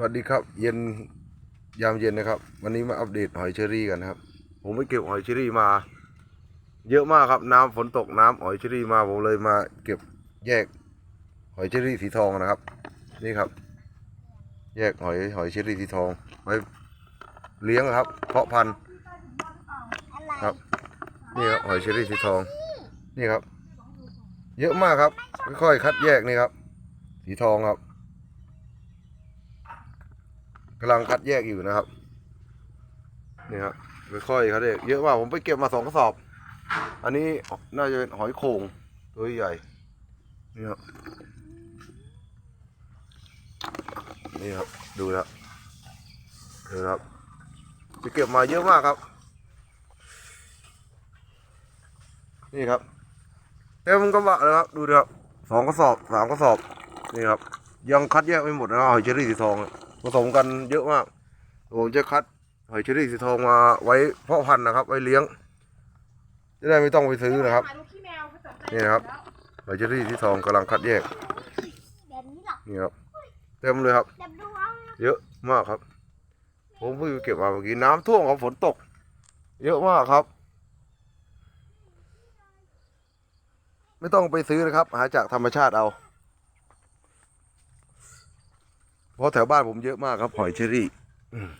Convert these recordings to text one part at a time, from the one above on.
สวัสดีครับ เย็นยามเย็นนะครับ วันนี้มาอัปเดตหอยเชอรี่กันครับ ผมไปเก็บหอยเชอรี่มา เยอะมากครับ น้ำฝนตกน้ำหอยเชอรี่มาผมเลยมาเก็บแยกหอยเชอรี่สีทองนะครับ นี่ครับ แยกหอยหอยเชอรี่สีทองไว้เลี้ยงครับ เพาะพันธุ์ครับ นี่ครับหอยเชอรี่สีทอง นี่ครับ เยอะมากครับค่อยๆคัดแยกนี่ครับ สีทองครับ กำลังคัดแยกอยู่นะครับนี่ครับค่อยๆคัดแยกเยอะมากผมไปเก็บมาสองกระสอบ อันนี้น่าจะเป็นหอยโข่งตัวใหญ่นี่ครับนี่ครับดูแล้วดูครับไปเก็บมาเยอะมากครับ นี่ครับเต็มกระบะเลยครับดูดิครับสองกระสอบสามกระสอบนี่ครับยังคัดแยกไม่หมดนะหอยเชอรี่สีทองอะ ผสมกันเยอะมากผมจะคัดหอยเชอรี่สีทองมาไว้เพาะพันธุ์นะครับ ไว้เลี้ยง จะได้ไม่ต้องไปซื้อนะครับ นี่นะครับหอยเชอรี่สีทองกำลังคัดแยก นี่ครับ เต็มเลยครับ เยอะมากครับ ผมเพิ่งเก็บมาเมื่อกี้น้ำท่วมครับฝนตก เยอะมากครับ ไม่ต้องไปซื้อนะครับ หาจากธรรมชาติเอา เพราะแถวบ้านผมเยอะมากครับหอยเชอรี่อืม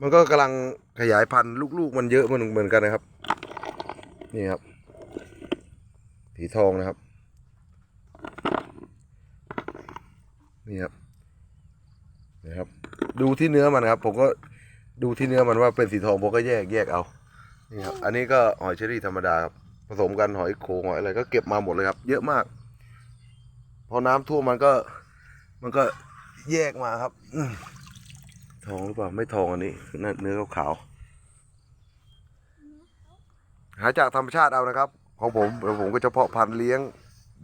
มันก็กำลังขยายพันธุ์ลูกๆ มันเยอะเหมือนเหมือนกันนะครับ นี่ครับสีทองนะครับ นี่ครับนะครับ ดูที่เนื้อมันครับ ผมก็ดูที่เนื้อมันว่าเป็นสีทองผมก็แยกแยกเอานี่ครับอันนี้ก็หอยเชอรี่ธรรมดาครับผสมกันหอยโขงหอยอะไรก็เก็บมาหมดเลยครับ เยอะมาก พอน้ำท่วมมันก็ มันก็แยกมาครับอทองหรือเปล่า ไม่ทองอันนี้เนื้อขาวหาจากธรรมชาติเอานะครับของผมเดี๋ยวผมก็จะเพาะพันธุ์เลี้ยง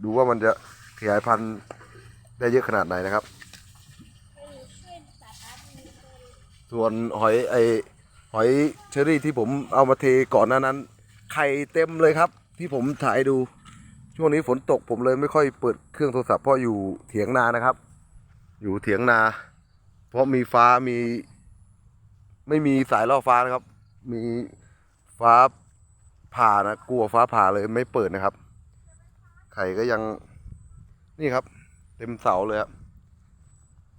ดูว่ามันจะขยายพันธุ์ได้เยอะขนาดไหนนะครับ ส่วนหอยไอหอยเชอรี่ที่ผมเอามาเทก่อนหน้านั้นไข่เต็มเลยครับ ที่ผมถ่ายดู ช่วงนี้ฝนตกผมเลยไม่ค่อยเปิดเครื่องโทรศัพท์เพราะอยู่เถียงนานะครับ อยู่เถียงนา เพราะมีฟ้ามี ไม่มีสายล่อฟ้านะครับ มีฟ้าผ่านะกลัวฟ้าผ่าเลยไม่เปิดนะครับ ไข่ก็ยังนี่ครับ เต็มเสาเลยครับ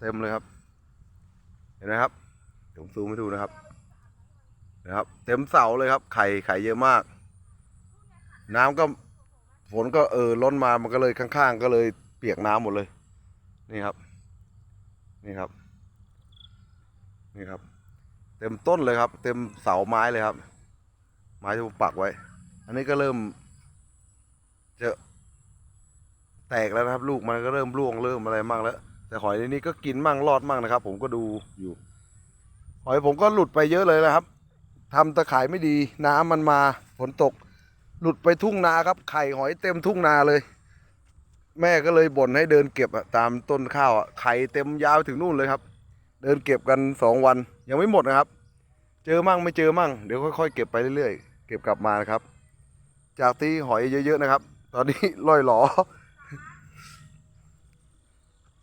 เต็มเลยครับ เห็นไหมครับเดี๋ยวผมซูมให้ดูนะครับนะครับ เต็มเสาเลยครับ ไข่ไข่เยอะมาก น้ำก็ ฝนก็เออล้นมามันก็เลยข้าง ๆ ก็เลยเปียกน้ำหมดเลย นี่ครับ นี่ครับ นี่ครับ เต็มต้นเลยครับ เต็มเสาไม้เลยครับ ไม้ที่ผมปักไว้ อันนี้ก็เริ่มจะแตกแล้วนะครับ ลูกมันก็เริ่มร่วงเริ่มอะไรมั่งแล้ว แต่หอยในนี้ก็กินมั่งรอดมั่งนะครับ ผมก็ดูอยู่ หอยผมก็หลุดไปเยอะเลยนะครับทำตะข่ายไม่ดีน้ำมันมาฝนตก หลุดไปทุ่งนาครับ ไข่หอยเต็มทุ่งนาเลย แม่ก็เลยบ่นให้เดินเก็บอะตามต้นข้าวอะไข่เต็มยาวถึงนู่นเลยครับ เดินเก็บกันสองวัน ยังไม่หมดนะครับ เจอมั่งไม่เจอมั่งเดี๋ยวค่อยๆเก็บไปเรื่อยๆ เก็บกลับมานะครับ จากที่หอยเยอะๆนะครับ ตอนนี้ล่อยหลอ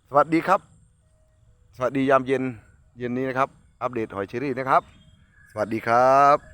สวัสดีครับ สวัสดียามเย็นเย็นนี้นะครับ อัปเดตหอยเชอรี่นะครับ สวัสดีครับ